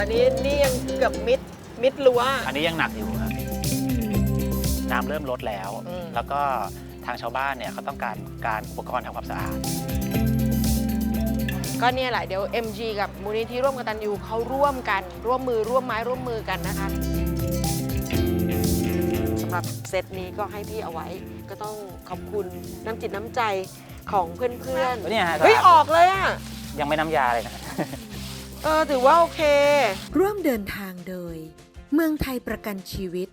อันนี้นี่ยังเกือบมิดมิดรั้ว อันนี้ยังหนักอยู่ครับน้ำเริ่มลดแล้ว อืม แล้วก็ทางชาวบ้านเนี่ยเขาต้องการการอุปกรณ์ทำความสะอาด ก็เนี่ยแหละเดี๋ยว MG กับมูลนิธิร่วมกตันยูเขาร่วมกัน ร่วมมือร่วมไม้ร่วมมือกันนะคะสำหรับเซตนี้ก็ให้พี่เอาไว้ ก็ต้องขอบคุณน้ำจิตน้ำใจของเพื่อนเนี่ยฮะ ๆเฮ้ยออกเลยอะ ยังไม่น้ำยาเลยนะ เออถือว่าโอเค ร่วมเดินทางโดย เมืองไทยประกันชีวิต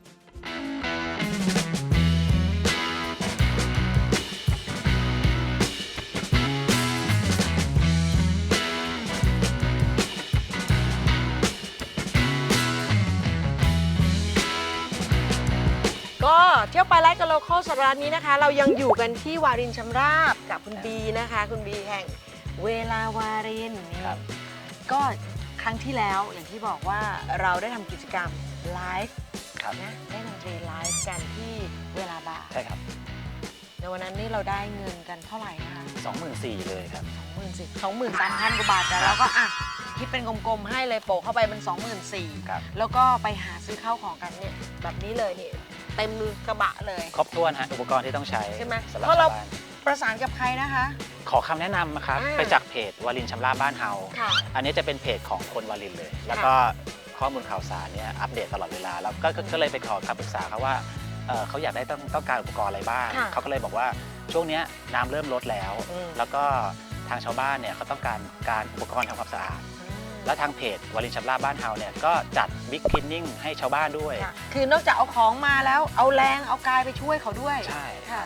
ก็เที่ยวไปไลฟ์กับโลคอลสัปดาห์นี้นะคะ เรายังอยู่กันที่วารินชำราบกับคุณบีนะคะ คุณบีแห่งเวลาวารินนี่ ครับ ก็ครั้งที่แล้วอย่างที่บอกว่าเราได้ทำกิจกรรมไลฟ์ครับนะได้ดนตรีไลฟ์กันที่เวลาบ่ายใช่ครับในวันนั้นนี่เราได้เงินกันเท่าไหร่นะคะ24,000เลยครับหมื่นสี่สองหมื่นสามพันกว่าบาทแต่เราก็อะคิดเป็นกลมๆให้เลยโปะเข้าไปเป็นสองหมื่นสี่ครับแล้วก็ไปหาซื้อข้าวของกันเนี่ยแบบนี้เลยนี่เต็มกระบะเลย ครบถ้วนฮะอุปกรณ์ที่ต้องใช้ใช่ไหมสำหรับเพราะเรา ชาวบ้าน ประสานกับใครนะคะ ขอคำแนะนำนะครับ อ่าไปจากเพจวารินชำราบบ้านเฮา ค่ะอันนี้จะเป็นเพจของคนวารินเลย แล้วก็ข้อมูลข่าวสารเนี่ยอัปเดตตลอดเวลา แล้วก็ก็ก็เลยไปขอคำปรึกษาเขาว่าเอ่อเขาอยากได้ต้องต้องการอุปกรณ์อะไรบ้าง ค่ะเขาก็เลยบอกว่าช่วงเนี้ยน้ำเริ่มลดแล้ว อืม แล้วก็ทางชาวบ้านเนี่ยเขาต้องการการอุปกรณ์ทำความสะอาด และทางเพจวารินชำราบบ้านเฮาเนี่ยก็จัดบิ๊กคลีนนิ่งให้ชาวบ้านด้วย ค่ะคือนอกจากเอาของมาแล้วเอาแรงเอากายไปช่วยเขาด้วย ใช่ค่ะ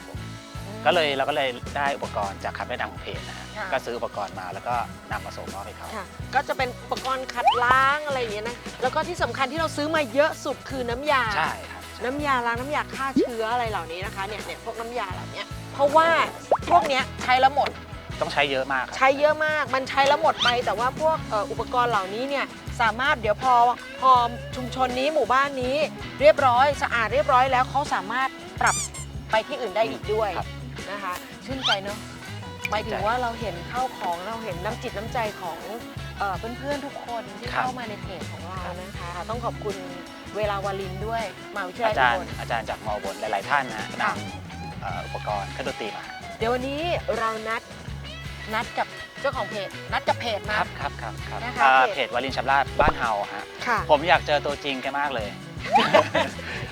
ก็เลยเราก็เลยได้อุปกรณ์จากคำแนะนำของเพจนะฮะค่ะ ก็ซื้ออุปกรณ์มาแล้วก็นำมาส่งมอบให้เขา ค่ะ ก็จะเป็นอุปกรณ์ขัดล้างอะไรอย่างเงี้ยนะ แล้วก็ที่สำคัญที่เราซื้อมาเยอะสุดคือน้ำยา ใช่ครับน้ำยาล้างน้ำยาฆ่าเชื้ออะไรเหล่านี้นะคะเนี่ยเนี่ยพวกน้ำยาเหล่านี้เพราะว่าพวกเนี้ยใช้แล้วหมด ต้องใช้เยอะมากครับ ใช้เยอะมาก มันใช้แล้วหมดไป แต่ว่าพวกเอ่ออุปกรณ์เหล่านี้เนี่ยสามารถเดี๋ยวพอพอชุมชนนี้หมู่บ้านนี้ เรียบร้อยสะอาดเรียบร้อยแล้วเขาสามารถปรับไปที่อื่นได้อีกด้วยครับ นะคะชื่นใจเนอะหมายถึงว่าเราเห็นข้าวของเราเห็นน้ำจิตน้ำใจของเอ่อเพื่อนๆทุกคนที่ครับเข้ามาในเพจของเรานะคะต้องขอบคุณเวลาวาลินด้วยมหาวิทยาลัอายจารอุย์บลอาจารย์จากมอบนหลาย ๆ ท่านนะค่ะนำเอ่ออุปกรณ์เครื่องดนตรีมา เดี๋ยววันนี้เรานัดนัดกับเจ้าของเพจนัดกับเพจมาครับครับครับครับนะคะอ่าเพจเพจวารินชำราบบ้านเฮาฮะค่ะผมอยากเจอตัวจริงแกมากเลย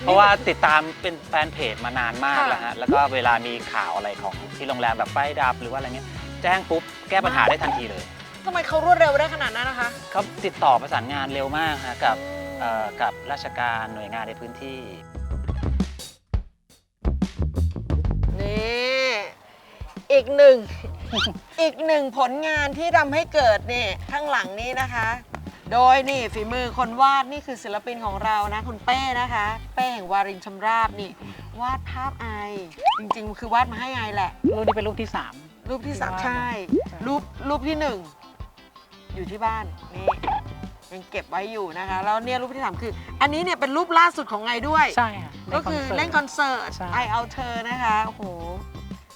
เพราะว่าติดตามเป็นแฟนเพจมานานมากค่ะแล้วฮะ แล้วก็เวลามีข่าวอะไรของที่โรงแรมแบบไฟดับหรือว่าอะไรเงี้ย แจ้งปุ๊บแก้ปัญหาได้ทันทีเลยทำไมเขารวดเร็วได้ขนาดนั้นนะคะ เขาติดต่อประสานงานเร็วมากฮะกับเอ่อกับราชการหน่วยงานในพื้นที่ นี่ อีกหนึ่ง อีกหนึ่งผลงานที่ทำให้เกิดนี่ข้างหลังนี้นะคะ โดยนี่ฝีมือคนวาดนี่คือศิลปินของเรานะคุณเป้นะคะ เป้แห่งวารินชำราบนี่ วาดภาพไอ จริงๆ คือวาดมาให้ไอแหละ รูปนี้เป็นรูปที่รูปที่สามที่วาดใช่ใช่ รูปรูปที่หนึ่งอยู่ที่บ้านนี่ยังเก็บไว้อยู่นะคะ แล้วเนี่ยรูปที่สามคือ อันนี้เนี่ยเป็นรูปล่าสุดของไงด้วย3ใช่ค่ะก็คือเล่นคอนเสิร์ตใช่ ไอเอาเธอนะคะโอ้โห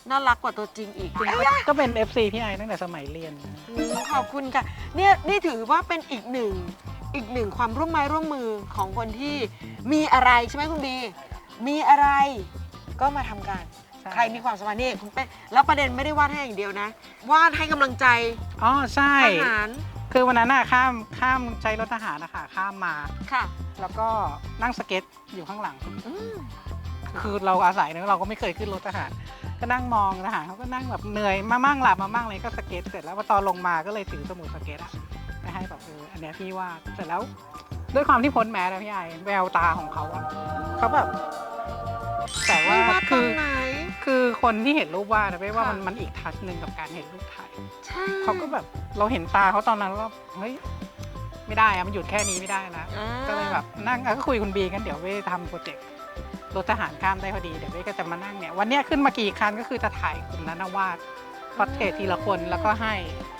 น่ารักกว่าตัวจริงอีกคุณก็เป็น FC พี่ไอตั้งแต่สมัยเรียนนะอืมขอบคุณค่ะ เนี่ยนี่ถือว่าเป็นอีกหนึ่งอีกหนึ่งความร่วมไม้ร่วมมือของคนที่มีอะไรใช่ไหมคุณบี มีอะไรก็มาทำกันใช่ใครมีความสามารถนี่คุณเป้แล้วประเด็นไม่ได้วาดให้อย่างเดียวนะ วาดให้กำลังใจอ๋อใช่ ทหารคือวันนั้นน่ะข้ามข้ามใช้รถทหารนะคะข้ามมา ค่ะแล้วก็นั่งสเก็ตอยู่ข้างหลัง อืมคือเราอาศัยเนอะเราก็ไม่เคยขึ้นรถทหาร ก็นั่งมองทหารเขาก็นั่งแบบเหนื่อยมามั่งหลับมามั่งเลยก็สเก็ตเสร็จแล้วพอตอนลงมาก็เลยถือสมุดสเก็ตอะไปให้แบบเอออันเนี้ยพี่วาดเสร็จแล้ว ด้วยความที่พ้นแมสนะพี่ไอแววตาของเขาอะเขาแบบแต่ว่าไม่วาดตคืรงอไหนคือคนที่เห็นรูปวาดนะไม่ว่าค่ะ มันมันอีกทัชหนึ่งกับการเห็นรูปถ่ายใช่เขาก็แบบเราเห็นตาเขาตอนนั้นแล้วเฮ้ยไม่ได้อะมันหยุดแค่นี้ไม่ได้นะ อ่าก็เลยแบบนั่งอะก็คุยคุณบีกันเดี๋ยวเว้ยทำโปรเจกต์ รถทหารข้ามได้พอดีเดี๋ยวเว้ยก็จะมานั่งเนี่ยวันเนี้ยขึ้นมากี่คันก็คือจะถ่ายกลุ่มนั้นนะวาดพอร์เทรตทีละคนแล้วก็ให้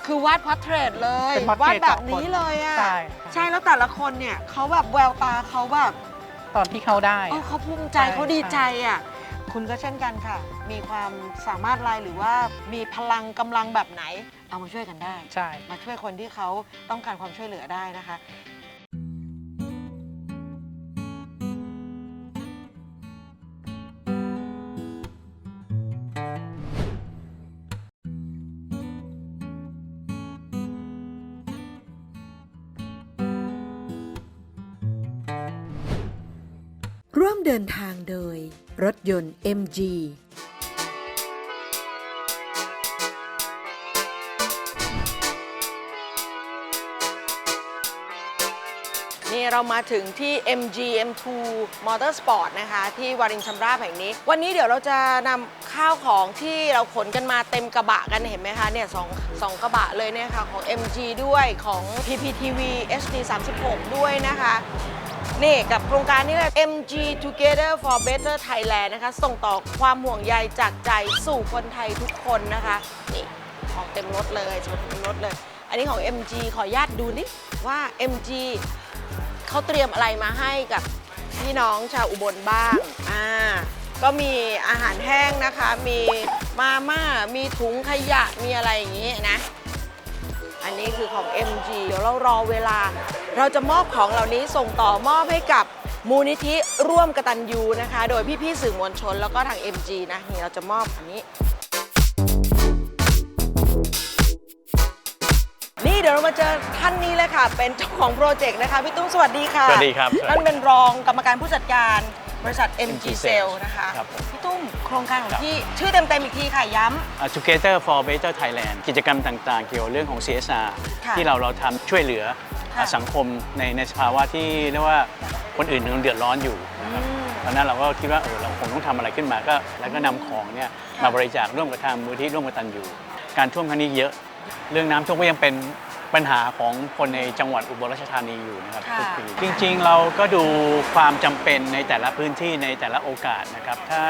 คือวาดพอร์เทรตเลยเป็นวาด portrait แบบต่อคนนี้เลยอะใช่ใช่แล้วแต่ละคนเนี่ยเขาแบบแววตาเขาแบบตอนที่เขาได้เอออะเขาภูมิใจใช่ เขาดีใจอะคุณก็เช่นกันค่ะ มีความสามารถอะไรหรือว่ามีพลังกำลังแบบไหน เอามาช่วยกันได้ ใช่ มาช่วยคนที่เขาต้องการความช่วยเหลือได้นะคะ ดินทางโดย รถยนต์ MG นี่เรามาถึงที่ MG M2 Motorsport นะคะ ที่วารินชำราบแห่งนี้ วันนี้เดี๋ยวเราจะนำข้าวของที่เราขนกันมาเต็มกระบะกันเห็นไหมคะเนี่ยสองสองกระบะเลยเนี่ยค่ะของ MG ด้วยของ PPTV HD 36 ด้วยนะคะ นี่กับโครงการนี้เลย MG Together for Better Thailand นะคะ ส่งต่อความห่วงใยจากใจสู่คนไทยทุกคนนะคะ นี่ของเต็มรถเลยชนเต็มรถเลย อันนี้ของ MG ขออนุญาตดูนิว่า MG เขาเตรียมอะไรมาให้กับพี่น้องชาวอุบลบ้าง อ่า ก็มีอาหารแห้งนะคะ มีมาม่า มีถุงขยะ มีอะไรอย่างนี้นะ อันนี้คือของ MG เดี๋ยวเรารอเวลา เราจะมอบของเหล่านี้ส่งต่อมอบให้กับมูลนิธิร่วมกตัญญูนะคะ โดยพี่ๆสื่อมวลชนแล้วก็ทาง MG นะนี่เราจะมอบอันนี้ นี่เดี๋ยวเรามาเจอท่านนี้เลยค่ะ เป็นเจ้าของโปรเจกต์นะคะพี่ตุ้มสวัสดีค่ะสวัสดีครับท่านเป็นรองกรรมการผู้จัดการบริษัท MG MG Sale Sale นะคะครับผม พี่ตุ้มโครงการของครับพี่ชื่อเต็มๆอีกทีค่ะย้ำอ่า Together for Better Thailand กิจกรรมต่างๆ เกี่ยวกับเรื่องของ CSR ค่ะที่เราเราทำช่วยเหลือค่ะอ่า สังคมในในสภาวะที่เรียกว่าคนอื่นยังเดือดร้อนอยู่นะครับอืมตอนนั้นเราก็คิดว่าเออเราคงต้องทำอะไรขึ้นมาก็แล้วก็นำของเนี่ยค่ะมาบริจาคร่วมกับทางมูลที่ร่วมกับตันอยู่ การท่วมครั้งนี้เยอะ เรื่องน้ำท่วมก็ยังเป็นปัญหาของคนในจังหวัดอุบลราชธานีอยู่นะครับค่ะทุกปีจริง ๆ เราก็ดูความจำเป็นในแต่ละพื้นที่ในแต่ละโอกาสนะครับ ถ้า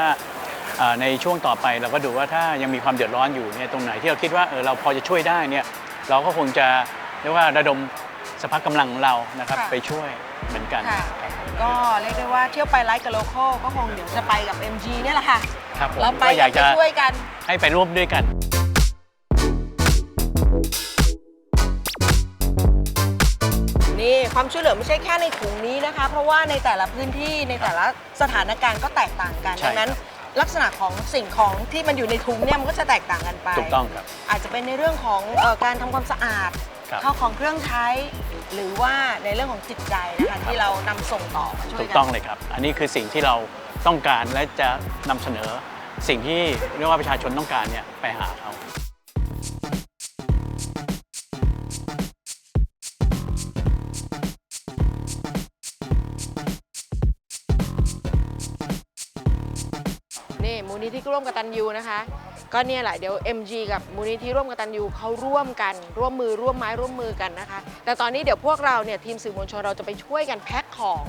เอ่อในช่วงต่อไปเราก็ดูว่าถ้ายังมีความเดือดร้อนอยู่เนี่ยตรงไหนที่เราคิดว่าเออเราพอจะช่วยได้เนี่ยเราก็คงจะเรียกว่าระดม สภาพกำลังของเรานะครับค่ะไปช่วยเหมือนกันค่ะ ครับก็เรียกได้ว่าเที่ยวไปไลฟ์กับโลคอลก็คงเดี๋ยวจะไปกับ MG เนี่ยแหละค่ะ ครับผมเราไปก็อยากจะช่วยกัน ให้ไปร่วมด้วยกัน นี่ความช่วยเหลือไม่ใช่แค่ในถุงนี้นะคะ เพราะว่าในแต่ละพื้นที่ในแต่ละสถานการณ์ก็แตกต่างกัน ใช่ดังนั้นลักษณะของสิ่งของที่มันอยู่ในถุงเนี่ยมันก็จะแตกต่างกันไป ถูกต้องครับ อาจจะเป็นในเรื่องของเออการทำความสะอาดครับข้าวของเครื่องใช้ หรือว่าในเรื่องของจิตใจนะคะที่เรานำส่งต่อมาช่วยถูกกันต้องเลยครับ อันนี้คือสิ่งที่เราต้องการและจะนำเสนอ สิ่งที่เรียกว่าประชาชนต้องการเนี่ยไปหาเขา นี่มูลนิธิร่วมกตันยูนะคะ ก็เนี่ยแหละเดี๋ยว MG กับมูลนิธิร่วมกตันยูเขาร่วมกัน ร่วมมือร่วมไม้ร่วมมือกันนะคะ แต่ตอนนี้เดี๋ยวพวกเราเนี่ยทีมสื่อมวลชนเราจะไปช่วยกันแพ็คของ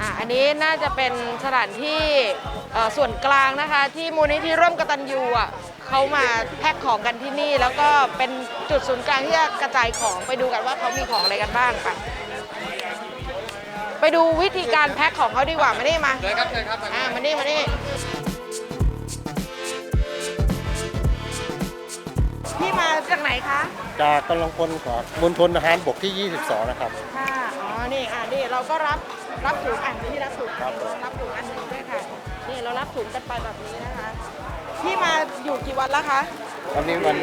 อะอันนี้น่าจะเป็นสถานที่เอ่อส่วนกลางนะคะ ที่มูลนิธิร่วมกตันยูอะเขามาแพ็คของกันที่นี่ แล้วก็เป็นจุดศูนย์กลางที่จะกระจายของไปดูกันว่าเขามีของอะไรกันบ้างไป ไปดูวิธีการแพ็คของเขาดีกว่ามานี่มาเลยครับเลยครับอ่ามานี่มานี่พี่มาจากไหนคะ จากกำลังพลของมณฑลทหารบกที่ 22 นะครับ ค่ะ อ๋อ นี่อะนี่เราก็รับรับถุงอะที่รับถุงครับผมรับถุงอันหนึ่งด้วยค่ะ นี่เรารับถุงกันไปแบบนี้นะคะ พี่มาอยู่กี่วันแล้วคะวันนี้วัน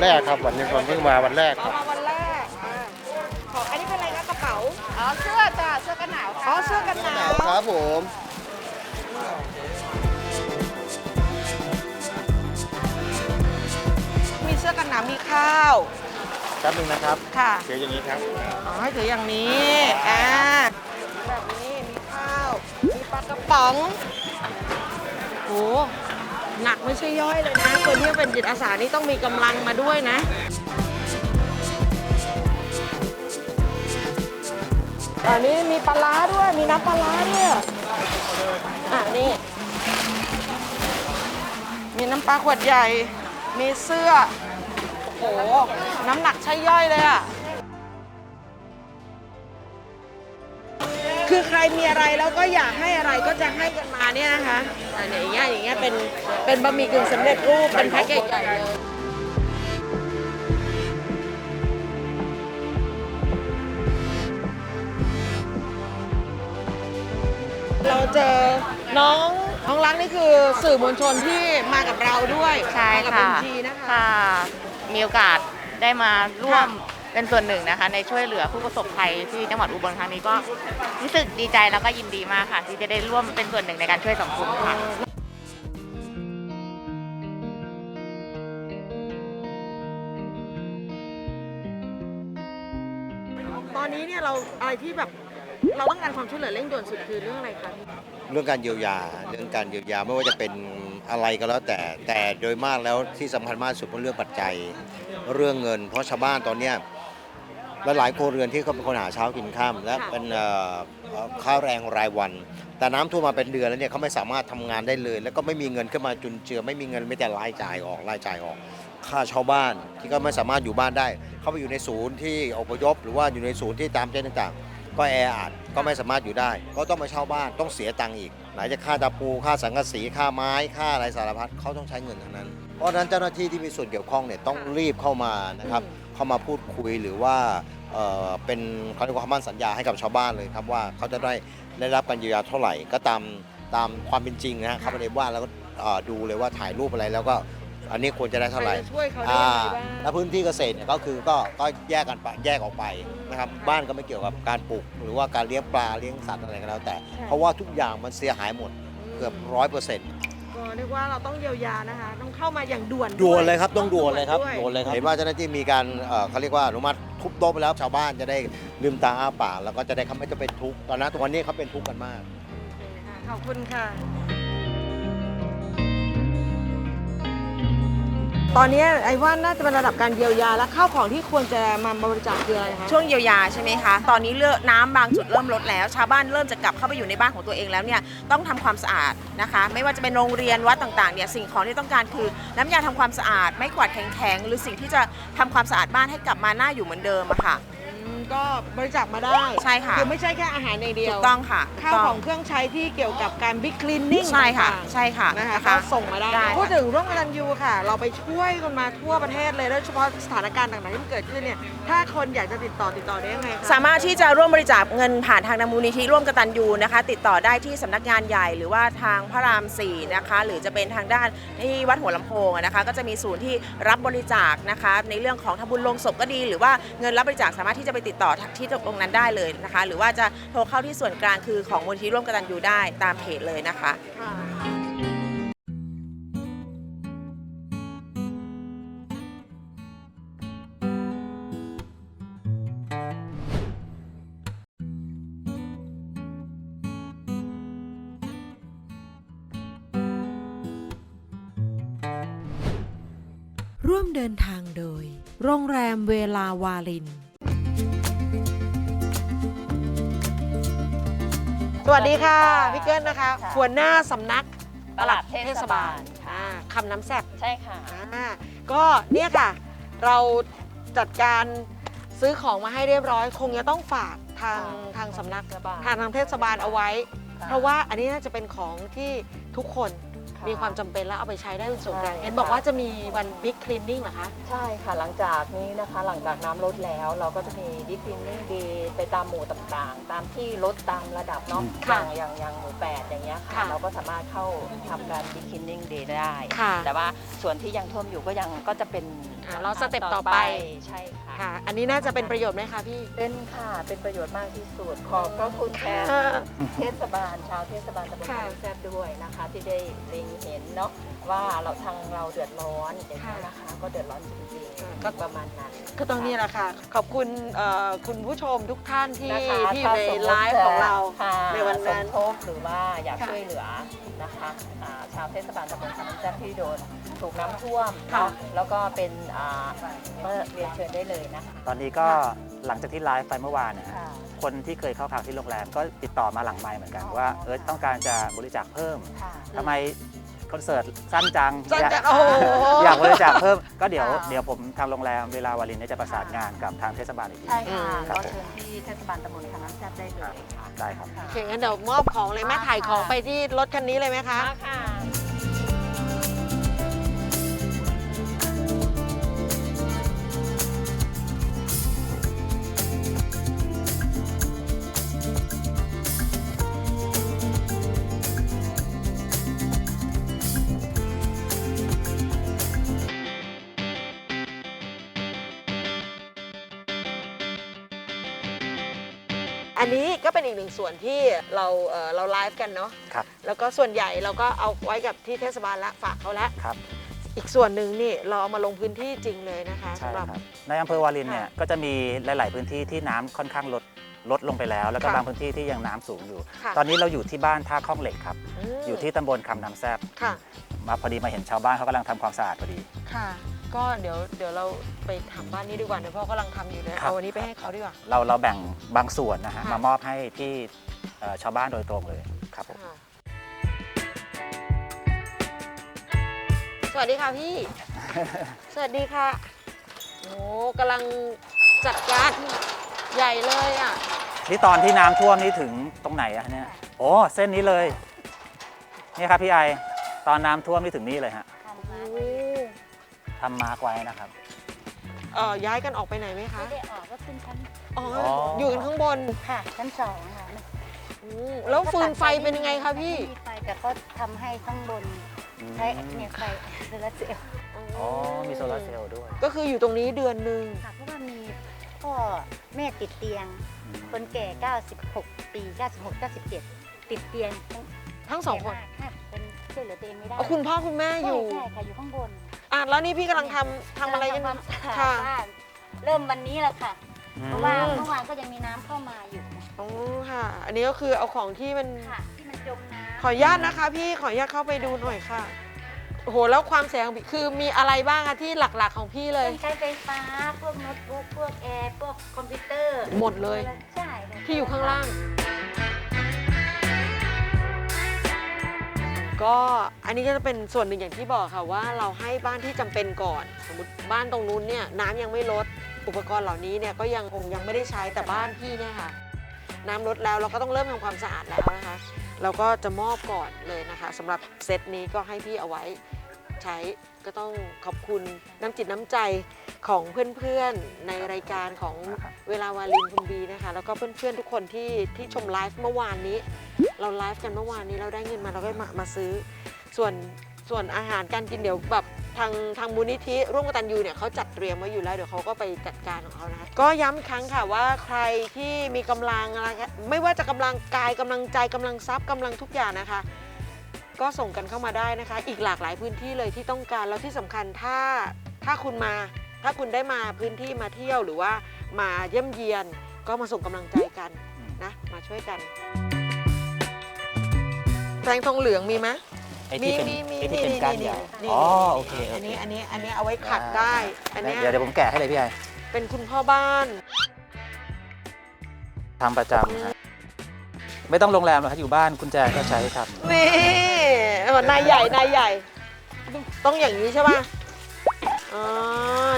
แรกครับ วันนี้ผมเพิ่งมาวันแรกอ๋อมาวัน อ๋อเสื้อจ้ะเสื้อกันหนาวค่ะอ๋อเสื้อกันหนาวครับผมมีเสื้อกันหนาวมีข้าวแป๊บนึงนะครับค่ะเดี๋ยวอย่างนี้ครับอ๋อให้ถืออย่างนี้อ่าแบบนี้มีข้าวมีปลากระป๋องโหหนักไม่ใช่ย่อยเลยนะคนที่เป็นจิตอาสานี่ต้องมีกำลังมาด้วยนะ อันนี้มีปลาร้าด้วย มีน้ำปลาร้าด้วยอะนี่ มีน้ำปลาขวดใหญ่ มีเสื้อ โอ้โห น้ำหนักใช่ย่อยเลยอะ คือใครมีอะไรแล้วก็อยากให้อะไรก็จะให้กันมาเนี่ยนะคะ อันอย่างเงี้ยอย่างเงี้ยเป็นเป็นบะหมี่กึ่งสำเร็จรูป เป็นแพ็กเกจใหญ่เลย เราเจอน้องน้องรักนี่คือสื่อมวลชนที่มากับเราด้วยใช่มากับค่ะเอ็มจีนะคะ ค่ะ มีโอกาสได้มาร่วมค่ะเป็นส่วนหนึ่งนะคะ ในช่วยเหลือผู้ประสบภัยที่จังหวัดอุบลครั้งนี้ก็รู้สึกดีใจแล้วก็ยินดีมากค่ะ ที่จะได้ร่วมเป็นส่วนหนึ่งในการช่วยสังคมค่ะ ตอนนี้เนี่ยเราอะไรที่แบบ เราต้องการความช่วยเหลือเร่งด่วนสุดคือเรื่องอะไรคะเรื่องการเยียวยาเรื่องการเยียวยาไม่ว่าจะเป็นอะไรก็แล้วแต่ แต่โดยมากแล้วที่สำคัญมากที่สุดเป็นเรื่องปัจจัย เรื่องเงิน เพราะชาวบ้านตอนเนี้ยหลายๆครัวเรือนที่เขาเป็นคนหาเช้ากินข้ามและค่ะเป็นเอ่อเอ่อค่าแรงรายวัน แต่น้ำท่วมมาเป็นเดือนแล้วเนี่ยเขาไม่สามารถทำงานได้เลย แล้วก็ไม่มีเงินขึ้นมาจุนเจือ ไม่มีเงินไม่แต่รายจ่ายออกรายจ่ายออก ค่าเช่าบ้านที่ก็ไม่สามารถอยู่บ้านได้ เข้าไปอยู่ในศูนย์ที่อพยพหรือว่าอยู่ในศูนย์ที่ตามเจ้ต่างๆ ก็แออัดก็ไม่สามารถอยู่ได้ ก็ต้องมาเช่าบ้านต้องเสียตังค์อีก ไหนจะค่าตะปูค่าสังกะสีค่าไม้ค่าอะไรสารพัดเขาต้องใช้เงินทั้งนั้น เพราะฉะนั้นเจ้าหน้าที่ที่มีส่วนเกี่ยวข้องเนี่ยต้องรีบเข้ามานะครับเข้ามาพูดคุยหรือว่าเอ่อเป็นเขาเรียกว่าคำมั่นสัญญาให้กับชาวบ้านเลยครับว่าเขาจะได้ได้รับการเยียวยาเท่าไหร่ก็ตามตามความเป็นจริงนะฮะเข้าไปในบ้านแล้วก็เอ่อดูเลยว่าถ่ายรูปอะไรแล้วก็ อันนี้ควรจะได้เท่าไหร่ใครจะช่วยเขาได้อ่ายังไงบ้างแล้วพื้นที่เกษตรเนี่ยก็คือก็ก็แยกกันไปแยกออกไปนะครับบ้านก็ไม่เกี่ยวกับการปลูก หรือว่าการเลี้ยงปลาเลี้ยงสัตว์อะไรก็แล้วแต่ เพราะว่าทุกอย่างมันเสียหายหมดเกือบร้อยเปอร์เซ็นต์ก็เรียกว่าเราต้องเยียวยานะคะต้องเข้ามาอย่างด่วนด่วนเลยครับต้องด่วนเลยครับด้ด่วนเลยครับเห็นว่าเจ้าหน้าที่มีการเอ่อเขาเรียกว่าอนุมัติทุบโต๊ะไปแล้วชาวบ้านจะได้ลืมตาอ้าปากแล้วก็จะได้เขาไม่จะเป็นทุกข์ตอนนั้นทุกวันนี้เขาเป็นทุกข์กันมากขอบคุณค่ะ ตอนนี้ไอ้ว่าน่าจะเป็นระดับการเยียวยาและข้าวของที่ควรจะมาบริจาคคืออะไรคะ ช่วงเยียวยาใช่ไหมคะ ตอนนี้เลือกน้ำบางจุดเริ่มลดแล้ว ชาวบ้านเริ่มจะกลับเข้าไปอยู่ในบ้านของตัวเองแล้วเนี่ยต้องทำความสะอาดนะคะ ไม่ว่าจะเป็นโรงเรียนวัดต่างๆเนี่ยสิ่งของที่ต้องการคือน้ำยาทำความสะอาด ไม้กวาดแข็งๆหรือสิ่งที่จะทำความสะอาดบ้านให้กลับมาหน้าอยู่เหมือนเดิมอะค่ะ ก็บริจาคมาได้ใช่ค่ะ คือไม่ใช่แค่อาหารอย่างเดียถูวกต้องค่ะข้าวถูกขต้องเครื่องใช้ที่เกี่ยวกับการบิ๊กคลีนนิ่งใช่ค่ะใช่ค่ะนะคะนะก็คะส่งมาได้ได้พูดถึงร่วมกตันยูค่ะ เราไปช่วยคนมาทั่วประเทศเลยโดยเฉพาะสถานการณ์ต่างๆที่มันเกิดขึ้นเนี่ยถ้าคนอยากจะติดต่อติดต่อได้ยังไงคะ สามารถที่จะร่วมบริจาคเงินผ่านทางมูลนิธิร่วมกตันยูนะคะ ติดต่อได้ที่สำนักงานใหญ่หรือว่าทางพระราม4นะคะ หรือจะเป็นทางด้านที่วัดหัวลำโพงอะนะคะ ก็จะมีศูนย์ที่รับบริจาคนะคะ ในเรื่องของทำบุญลงศพก็ดี หรือว่าเงินรับบริจาคสามารถที่จะไปติดต่อที่ตรงนั้นได้เลยนะคะ หรือว่าจะโทรเข้าที่ส่วนกลางคือของมูลนิธิร่วมกตันยูได้ตามเพจเลยนะคะร่วมเดินทางโดย โรงแรมเวลาวาลิน สวัสดีค่ะพี่เกิ้ลนะคะหัวหน้าสำนักตลาดเทศบาลอ่าคำน้ำแซบใช่ค่ะอ่าก็เนี่ยค่ะ เราจัดการซื้อของมาให้เรียบร้อย คงจะต้องฝากทางทางสำนักเทศบาลทางทางเทศบาลเอาไว้ค่ะเพราะว่าอันนี้น่าจะเป็นของที่ทุกคนค่ะ มีความจำเป็นแล้วเอาไปใช้ได้เป็นส่วนกลางใช่เห็นบอกว่าจะมีวันบิ๊กคลีนนิ่งเหรอคะ ใช่ค่ะหลังจากนี้นะคะหลังจากน้ำลดแล้ว เราก็จะมีดิฟฟินนิ่งดีไปตามหมู่ต่างๆ ตามที่ลดตามระดับเนาะอค่ะย่างอย่างอย่างหมู่แปดอย่างเงี้ยค่ะ ค่ะ เราก็สามารถเข้าทำการดิฟฟินนิ่งดีได้ ค่ะ แต่ว่าส่วนที่ยังท่วมอยู่ก็ยังก็จะเป็นอ่าเราสเต็ปต่อไป ใช่ค่ะ ค่ะ อันนี้น่าจะเป็นประโยชน์ไหมคะพี่ เป็นค่ะ เป็นประโยชน์มากที่สุด ขอบพระคุณแทนค่ะเทศบาลชาวเทศบาลตำบลค่ะคำแซบด้วยนะคะ ที่ได้เล็งเห็นเนาะว่าเราทางเราเดือดร้อนอย่างนี้ยนะคะก็เดือดร้อนจริงค่ะๆก็ประมาณนั้น ก็ต้องนี่แหละค่ะ ขอบคุณเอ่อคุณผู้ชมทุกท่านที่นะคะที่อยู่ในถ้าสมมุติไลฟ์ของเราค่ะในวันนั้น สมทบหรือว่าอยากค่ะช่วยเหลือนะคะอ่าชาวเทศบาลตำบลคำน้ำแซ่บที่โดนถูกน้ำท่วมค่ะ เนาะแล้วก็เป็นอ่าก็เรียนเชิญได้เลยนะคะตอนนี้ก็หลังจากที่ไลฟ์ไปเมื่อวานเนยค่ะคนที่เคยเข้าพักที่โรงแรมก็ติดต่อมาหลังไมค์เหมือนกันว่าเออต้องการจะบริจาคเพิ่มค่ะ ทำไมค อนเสิร์ตสั้นจังสั้นอยากจังโอ้โห อยากบริจาคเพิ่มก็เดี๋ยวค่ะเดี๋ยวผมทางโรงแรมเวลาวารินเนี่ยจะประสานงานกับทางเทศบาลอีกที ใช่ค่ะครัก็บผม เชิญที่เทศบาลตำบลคำน้ำแซ่บได้เลยค่ะ ได้ครับค่ะโอเคงั้นเดี๋ยวมอบของเลยแม่ถ่ายของไปที่รถคันนี้เลยไหมคะมาค่ะ อันนี้ก็เป็นอีกหนึ่งส่วนที่เราเอ่อเราไลฟ์กันเนาะครับ แล้วก็ส่วนใหญ่เราก็เอาไว้กับที่เทศบาลละฝากเขาละครับ อีกส่วนหนึ่งนี่เราเอามาลงพื้นที่จริงเลยนะคะใช่สำหรับ ครับ ในอำเภอวารินเนี่ยค่ะก็จะมีหลาย ๆ พื้นที่ที่น้ำค่อนข้างลดลดลงไปแล้ว แล้วก็ค่ะ บางพื้นที่ที่ยังน้ำสูงอยู่ ค่ะตอนนี้เราอยู่ที่บ้านท่าข้องเหล็กครับ มอยู่ที่ตำบลคำน้ำแซบค่ะมาพอดีมาเห็นชาวบ้านเขากำลังทำความสะอาดพอดี ค่ะ ก็เดี๋ยวเดี๋ยวเราไปถามบ้านนี้ดีกว่าเดี๋ยวพ่อกำลังทำอยู่เลยครับ เอาวันนี้ไปให้เขาดีกว่า เราเราแบ่งบางส่วนนะฮะค่ะ มามอบให้ที่เอ่อชาวบ้านโดยตรงเลยครับผมค่ะสวัสดีค่ะพี่ สวัสดีค่ะโอ้กำลังจัดการใหญ่เลยอะ นี่ตอนที่น้ำท่วมนี่ถึงตรงไหนอะเนี่ยโอ้เส้นนี้เลยนี่ครับพี่ไอตอนน้ำท่วมนี่ถึงนี่เลยฮะโอ้ ทำมาร์กไว้นะครับ เอ่อย้ายกันออกไปไหนไหมคะ ไม่ได้ออกก็ขึ้นชั้นอ๋ออ๋ออ อยู่กันข้างบนค่ะชั้นสองค่ะอืมแล้วฟืนไฟเป็นยังไงคะพี่ ไม่มีไฟแต่ก็ทำให้ข้างบนใช้เนี่ยไฟโซลาร์เซลล์อ๋อ มีโซลาร์เซลล์ด้วยก็คืออยู่ตรงนี้เดือนหนึ่งค่ะเพราะว่ามีพ่อแม่ติดเตียง คนแก่ 96 ปี 96 97 ติดเตียงทั้งสองคน แก่มากค่ะเป็น ช่วยเหลือตัวเองไม่ได้เอาคุณพ่อคุณแม่อยู่ใช่ใช่ค่ะอยู่ข้างบนอะแล้วนี่พี่กำลังทำทำอะไรกันกำลังทำความสะอาดค่ะ บ้านเริ่มวันนี้แหละค่ะอืมเพราะว่าเมื่อวานก็ยังมีน้ำเข้ามาอยู่อ๋อค่ะ อันนี้ก็คือเอาของที่มัน ค่ะ ที่มันจมน้ำ ขออนุญาตนะคะ พี่ขออนุญาตเข้าไปดูหน่อยค่ะโอ้โหแล้วความเสียหายของพี่คือมีอะไรบ้างคะที่หลักๆของพี่เลย เครื่องใช้ไฟฟ้า พวกโน้ตบุ๊ก พวกแอร์ พวกคอมพิวเตอร์หมดเลย ใช่ค่ะที่อยู่ข้างล่าง ก็อันนี้ก็จะเป็นส่วนหนึ่งอย่างที่บอกค่ะว่าเราให้บ้านที่จำเป็นก่อน สมมติบ้านตรงนู้นเนี่ยน้ำยังไม่ลดอุปกรณ์เหล่านี้เนี่ยก็ยังคงยังไม่ได้ใช้แต่บ้านพี่เนี่ยค่ะ น้ำลดแล้วเราก็ต้องเริ่มทำความสะอาดแล้วนะคะ เราก็จะมอบก่อนเลยนะคะสำหรับเซตนี้ก็ให้พี่เอาไว้ใช้ก็ต้องขอบคุณน้ำจิตน้ำใจ ของเพื่อนๆในรายการของเวลาวาลินคุณบีนะคะ แล้วก็เพื่อนๆทุกคนที่ที่ชมไลฟ์เมื่อวานนี้ เราไลฟ์กันเมื่อวานนี้เราได้เงินมาเราก็มามาซื้อ ส่วนส่วนอาหารการกินเดี๋ยวแบบทางทางมูลนิธิร่วมกตันยูเนี่ยเขาจัดเตรียมไว้อยู่แล้วเดี๋ยวเขาก็ไปจัดการของเขานะคะก็ย้ำอีกครั้งค่ะว่าใครที่มีกำลังอะไรไม่ว่าจะกำลังกายกำลังใจกำลังทรัพย์กำลังทุกอย่างนะคะ ก็ส่งกันเข้ามาได้นะคะ อีกหลากหลายพื้นที่เลยที่ต้องการแล้วที่สำคัญถ้าถ้าคุณมา ถ้าคุณได้มาพื้นที่มาเที่ยวหรือว่ามาเยี่ยมเยียนก็มาส่งกำลังใจกันนะ มาช่วยกันแตงทองเหลืองมีไหม ไอ้ที่เป็นมีมีไอ้ที่เป็นนี่ก้านนี่ใหญ่นี่ อ๋อโอเคโออันเคนี้อันนี้อันนี้เอาไว้ขัดได้ อันเนี้ยเดี๋ยวเดี๋ยวผมแกะให้เลยพี่ไอเป็นคุณพ่อบ้าน ทำประจำฮะไม่ต้องโรงแรมหรอกครับอยู่บ้านคุณแจก็ใช้ครับนี่เออนายใหญ่นายใหญ่ ต้องอย่างนี้ใช่ป่ะ อ๋อ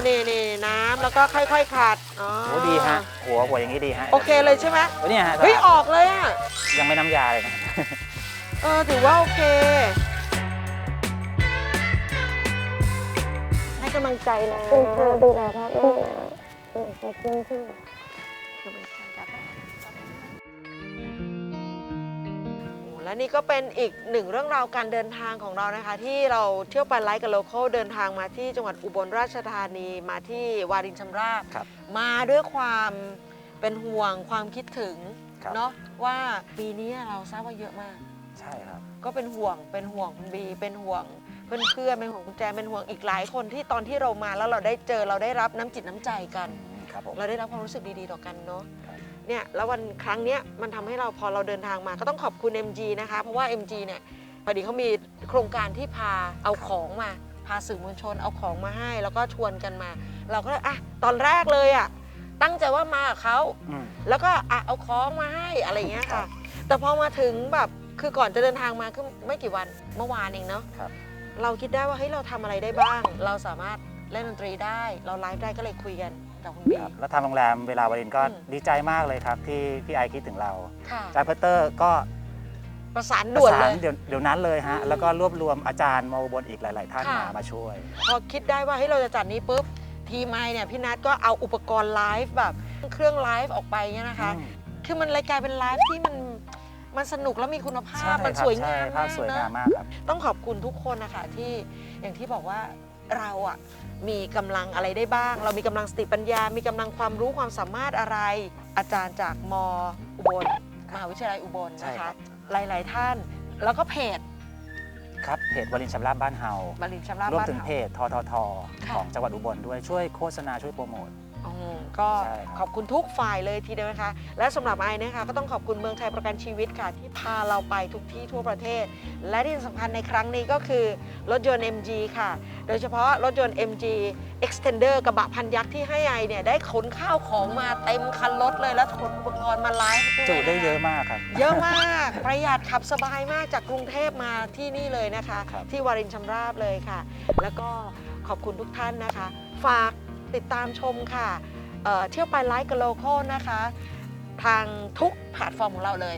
นี่นี่น้ำแล้วก็ค่อยๆขัดอ๋อโอ้ดีฮะ หัวหัวอย่างนี้ดีฮะโอเคเลยใช่ไหมโอ้เนี่ยฮะเฮ้ยออกเลยอะ ยังไม่น้ำยาเลยนะ เออถือว่าโอเค ให้กำลังใจนะ ดูแลพ่อแม่ขอบคุณค่ะ และนี่ก็เป็นอีกหนึ่งเรื่องราวการเดินทางของเรานะคะ ที่เราเที่ยวไปไลฟ์กับโล c a l เดินทางมาที่จังหวัดอุบลราชธานีมาที่วารินชำราบครับ มาด้วยความเป็นห่วงความคิดถึงครับ เนาะว่าปีนี้เราทราบว่าเยอะมาก ใช่ครับ ก็เป็นห่วงเป็นห่วงคุณบีเป็นห่วงเพื่อนๆเป็นห่วงคุณแจเป็นห่วงอีกหลายคนที่ตอนที่เรามาแล้วเราได้เจอเราได้รับน้ำจิตน้ำใจกัน ครับผม เราได้รับความรู้สึกดีๆต่อกันเนาะครับ เนี่ยแล้ววันครั้งเนี้ยมันทำให้เราพอเราเดินทางมา ก็ต้องขอบคุณ MG นะคะเพราะว่า MG เนี่ยพอดีเขามีโครงการที่พาเอาของมา พาสื่อมวลชนเอาของมาให้ แล้วก็ชวนกันมา เราก็เลยอะตอนแรกเลยอะตั้งใจว่ามากับเขาอืมแล้วก็อะเอาของมาให้อะไรอย่างเงี้ยค่ะ แต่พอมาถึงแบบคือก่อนจะเดินทางมาก็ไม่กี่วันเมื่อวานเองเนาะครับเราคิดได้ว่าเฮ้ยเราทำอะไรได้บ้าง เราสามารถเล่นดนตรีได้ เราไลฟ์ได้ก็เลยคุยกัน กับคุณบี ครับแล้วทางโรงแรมเวลาวารินก็อืม ดีใจมากเลยครับที่พี่ไอคิดถึงเราค่ะ อาจารย์เพอร์เตอร์ก็ประสานประด่วนสาเลนย เดี๋ยวเดี๋ยวนั้นเลยฮะอืมแล้วก็รวบรวมอาจารย์มาอุบนอีกหลาย ๆ ท่านค่ะ มามาช่วย พอคิดได้ว่าเฮ้ยเราจะจัดนี้ปุ๊บ ทีมไอเนี่ยพี่นัทก็เอาอุปกรณ์ไลฟ์แบบ เครื่องไลฟ์ออกไปเนี่ยนะคะอืมคือมันเลยกลายเป็นไลฟ์ที่มันมันสนุกแล้วมีคุณภาใช่พ มันครับสวยใช่งามภาพมากสวยนะงามมากครับ ต้องขอบคุณทุกคนนะคะที่อย่างที่บอกว่าเราอะ มีกำลังอะไรได้บ้าง เรามีกำลังสติปัญญา มีกำลังความรู้ความสามารถอะไร อาจารย์จากมอุบลมหาวิทยาลัยอุบลใช่นะครัคะ บ หลาย ๆ ท่าน แล้วก็เพจครับเพจวลินชำราบบ้านเฮาบรินชำราบรวมบ้านถึงเราเพจททท ค่ะ ของจังหวัดอุบลด้วยช่วยโฆษณาช่วยโปรโมท อืมก็ใช่ครับ ขอบคุณทุกฝ่ายเลยทีเดียวนะคะ และสำหรับไอนะคะก็ต้องขอบคุณเมืองไทยประกันชีวิตค่ะ ที่พาเราไปทุกที่ทั่วประเทศ และที่สำคัญในครั้งนี้ก็คือ รถยนต์ MG ค่ะ โดยเฉพาะรถยนต์ MG Extender กระบะพันยักษ์ที่ให้ไอเนี่ย ได้ขนข้าวของมาเต็มคันรถเลยแล้วขนอุปกรณ์มาไลฟ์ด้วยจุได้นคเยอะมากครับ เยอะมากประหยัดขับสบายมากจากกรุงเทพมาที่นี่เลยนะคะ ครับ ที่วารินชำราบเลยค่ะ แล้วก็ขอบคุณทุกท่านนะคะ ฝาก ติดตามชมค่ะเเที่ยวไปไลฟ์กับโลโก้นะคะ ทางทุกแพลตฟอร์มของเราเลย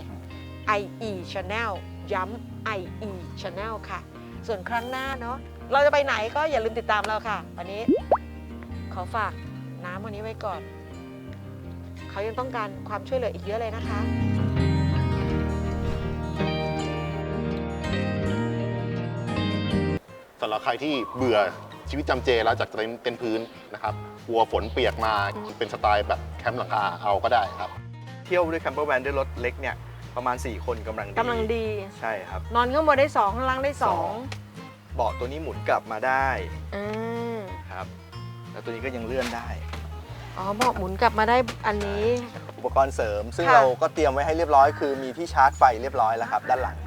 IE Channel ย้ำ IE Channel ค่ะ ส่วนครั้งหน้าเนาะเราจะไปไหนก็อย่าลืมติดตามเราค่ะ วันนี้ขอฝากน้ำวันนี้ไว้ก่อน เขายังต้องการความช่วยเหลืออีกเยอะเลยนะคะสำหรับใครที่เบื่อ ชีวิตจำเจแล้วจากเต็นท์เต็นท์พื้นนะครับกลัวฝนเปียกมาเป็นสไตล์แบบแคมป์หลังคาเอาก็ได้ครับ เที่ยวด้วยแคมเปอร์แวนด้วยรถเล็กเนี่ยประมาณ 4 คนกำลังดีกำลังดี ใช่ครับ นอนข้างบนได้สองข้างล่างได้สองเบาะตัวนี้หมุนกลับมาได้อืมครับ แล้วตัวนี้ก็ยังเลื่อนได้ อ๋อเบาะหมุนกลับมาได้อันนี้ อุปกรณ์เสริม ซึ่งค่ะ เราก็เตรียมไว้ให้เรียบร้อย คือมีที่ชาร์จไฟเรียบร้อยแล้วครับ ด้านหลัง